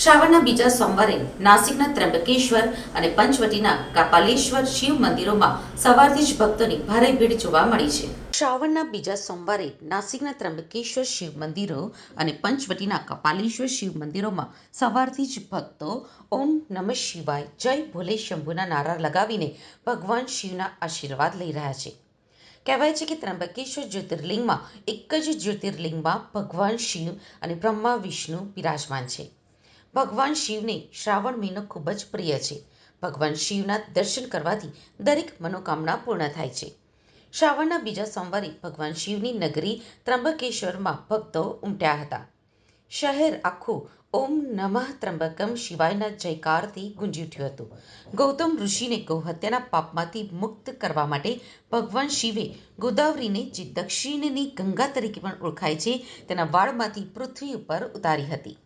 શ્રાવણના બીજા સોમવારે નાસિકના ત્રંબકેશ્વર અને પંચવટીના કાપાલેશ્વર શિવ મંદિરોમાં સવારથી જ ભક્તોની ભારે ભીડ જોવા મળી છે. શ્રાવણના બીજા સોમવારે નાસિકના ત્ર્યંબકેશ્વર શિવ મંદિરો અને પંચવટીના કપાલેશ્વર શિવ મંદિરોમાં સવારથી જ ભક્તો ઓમ નમઃ શિવાય, જય ભોલે શંભુના નારા લગાવીને ભગવાન શિવના આશીર્વાદ લઈ રહ્યા છે. કહેવાય છે કે ત્રંબકેશ્વર જ્યોતિર્લિંગમાં એક જ જ્યોતિર્લિંગમાં ભગવાન શિવ અને બ્રહ્મા, વિષ્ણુ બિરાજમાન છે. ભગવાન શિવને શ્રાવણ મહિનો ખૂબ જ પ્રિય છે. ભગવાન શિવના દર્શન કરવાથી દરેક મનોકામના પૂર્ણ થાય છે. શ્રાવણના બીજા સોમવારે ભગવાન શિવની નગરી ત્રંબકેશ્વરમાં ભક્તો ઉમટ્યા હતા. શહેર આખું ઓમ નમઃ ત્રંબકમ શિવાયના જયકારથી ગુંજી ઉઠ્યું હતું. ગૌતમ ઋષિને ગૌહત્યાના પાપમાંથી મુક્ત કરવા માટે ભગવાન શિવે ગોદાવરીને જે દક્ષિણની ગંગા તરીકે પણ ઓળખાય છે, તેના વાળમાંથી પૃથ્વી ઉપર ઉતારી હતી.